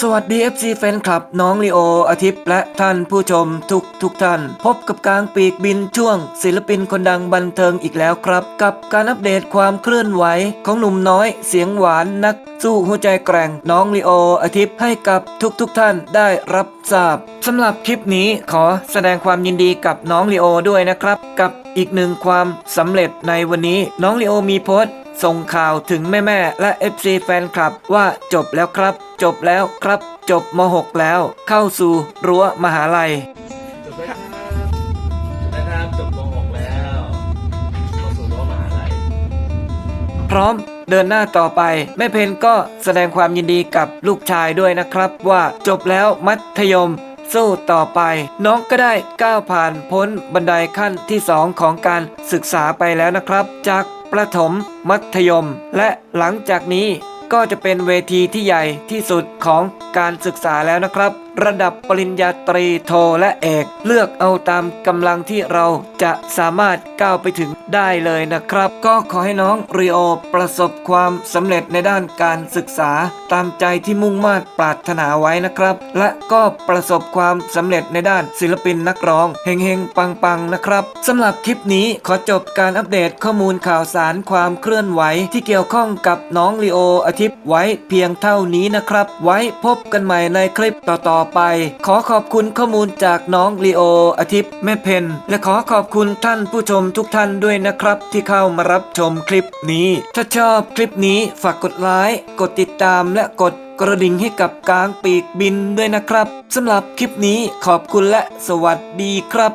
สวัสดี FC แฟนคลับน้องลีโออาทิตย์และท่านผู้ชมทุกทุกท่าน พบกับกลางปีกบินช่วง ศิลปินคนดังบันเทิงอีกแล้วครับ กับการอัปเดตความเคลื่อนไหวของหนุ่มน้อยเสียงหวานนัก สู้หัวใจแกร่งน้องลีโออาทิตย์ให้กับทุกทุกท่านได้รับทราบสำหรับคลิปนี้ขอแสดงความยินดีกับน้องลีโอด้วยนะครับ กับอีกหนึ่งความสำเร็จในวันนี้น้องลีโอมีโพสต์ ส่งข่าวถึงแม่ๆและ FC แฟนคลับว่าจบแล้วครับ จบแล้วครับ จบม .6 แล้ว เข้าสู่รั้วมหาลัย จบแล้วครับนะครับจบม .6 แล้วเข้าสู่รั้วมหาลัย พร้อมเดินหน้าต่อไปแม่เพนก็แสดงความยินดีกับลูกชายด้วยนะครับว่าจบแล้วมัธยม สู้ต่อไป น้องก็ได้ก้าวผ่านพ้นบันไดขั้นที่ 2 ของการศึกษาไปแล้วนะครับ จาก ประถม มัธยม และหลังจากนี้ก็จะเป็นเวทีที่ใหญ่ที่สุดของการศึกษาแล้วนะครับระดับปริญญาตรีโทและเอก เลือกเอาตามกำลังที่เราจะสามารถก้าวไปถึงได้เลยนะครับ ก็ขอให้น้องรีโอประสบความสำเร็จในด้านการศึกษา ตามใจที่มุ่งมา่ปรารถนาไว้นะครับ และก็ประสบความสำเร็จในด้านศิลปินนักร้องเฮงๆปังๆนะครับสำหรับคลิปนี้ขอจบการอัปเดตข้อมูลข่าวสารความเคลื่อนไหวที่เกี่ยวข้องกับน้องลีโออาทิตย์ไว้เพียงเท่านี้นะครับ ไว้พบกันใหม่ในคลิปต่อๆอไป ขอขอบคุณข้อมูลจากน้องลีโออาทิตย์แม่เพนและขอขอบคุณท่านผู้ชมทุกท่านด้วยนะครับ ที่เข้ามารับชมคลิปนี้ ถ้าชอบคลิปนี้ฝากกดไลค์กดติดตามและกดกระดิ่งให้กับกลางปีกบินด้วยนะครับสำหรับคลิปนี้ขอบคุณและสวัสดีครับ